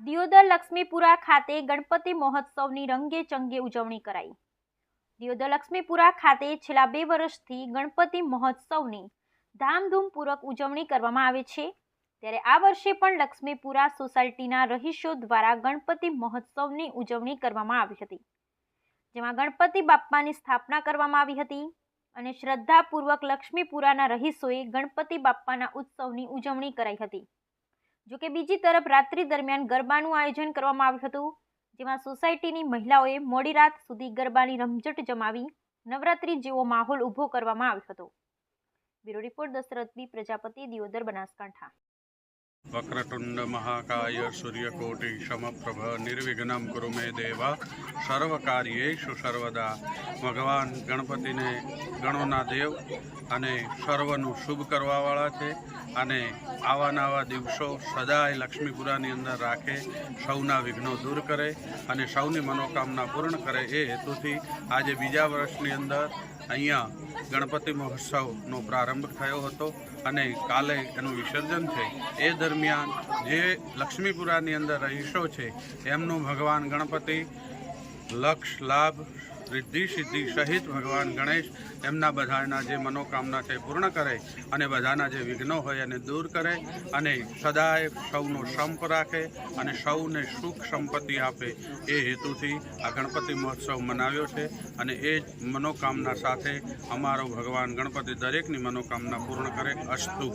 દિયોદર લક્ષ્મીપુરા ખાતે ગણપતિ મહોત્સવની રંગે ચંગે ઉજવણી કરાઈ. દિયોદર લક્ષ્મીપુરા ખાતે છેલ્લા બે વર્ષથી ગણપતિ મહોત્સવની ધામધૂમપૂર્વક ઉજવણી કરવામાં આવે છે. ત્યારે આ વર્ષે પણ લક્ષ્મીપુરા સોસાયટીના રહીશો દ્વારા ગણપતિ મહોત્સવની ઉજવણી કરવામાં આવી હતી. જેમાં ગણપતિ બાપ્પાની સ્થાપના કરવામાં આવી હતી અને શ્રદ્ધાપૂર્વક લક્ષ્મીપુરાના રહીશોએ ગણપતિ બાપ્પાના ઉત્સવની ઉજવણી કરાઈ હતી. જોકે બીજી તરફ રાત્રિ દરમિયાન ગરબાનું આયોજન કરવામાં આવ્યું હતું, જેમાં સોસાયટીની મહિલાઓએ મોડી રાત સુધી ગરબાની રમઝટ જમાવી, નવરાત્રિ જેવો માહોલ ઊભો કરવામાં આવ્યો હતો. Bureau report Dashrath B Prajapati, Deodar Banaskantha. વક્રતુંડ મહાકાય સૂર્યકોટિ સમપ્રભ નિર્વિઘ્નમ કુરુ મે દેવા સર્વકાર્યેષુ સર્વદા ભગવાન ગણપતિને ગણોના દેવ અને સર્વનું શુભ કરવાવાળા છે અને આવા નવા દિવસો સદાય લક્ષ્મીપુરાની અંદર રાખે સૌના વિઘ્નો દૂર કરે અને સૌની મનોકામના પૂર્ણ કરે એ હેતુથી આજે બીજા વર્ષની અંદર અહીંયા ગણપતિ મહોત્સવનો પ્રારંભ થયો હતો અને કાલે એનું વિસર્જન છે. એ દરમિયાન જે લક્ષ્મીપુરાની અંદર રહીશો છે, એમનું ભગવાન ગણપતિ લક્ષ, લાભ રિદ્ધિ સિદ્ધિ સહિત ભગવાન ગણેશ એમના બધાના જે મનોકામના છે પૂર્ણ કરે અને બધાના જે વિઘ્નો હોય એને દૂર કરે અને સદાય સૌનો સંપ રાખે અને સૌને સુખ સંપત્તિ આપે એ હેતુથી આ ગણપતિ મહોત્સવ મનાવ્યો છે અને એ જ મનોકામના સાથે અમારો ભગવાન ગણપતિ દરેકની મનોકામના પૂર્ણ કરે અસ્તુ.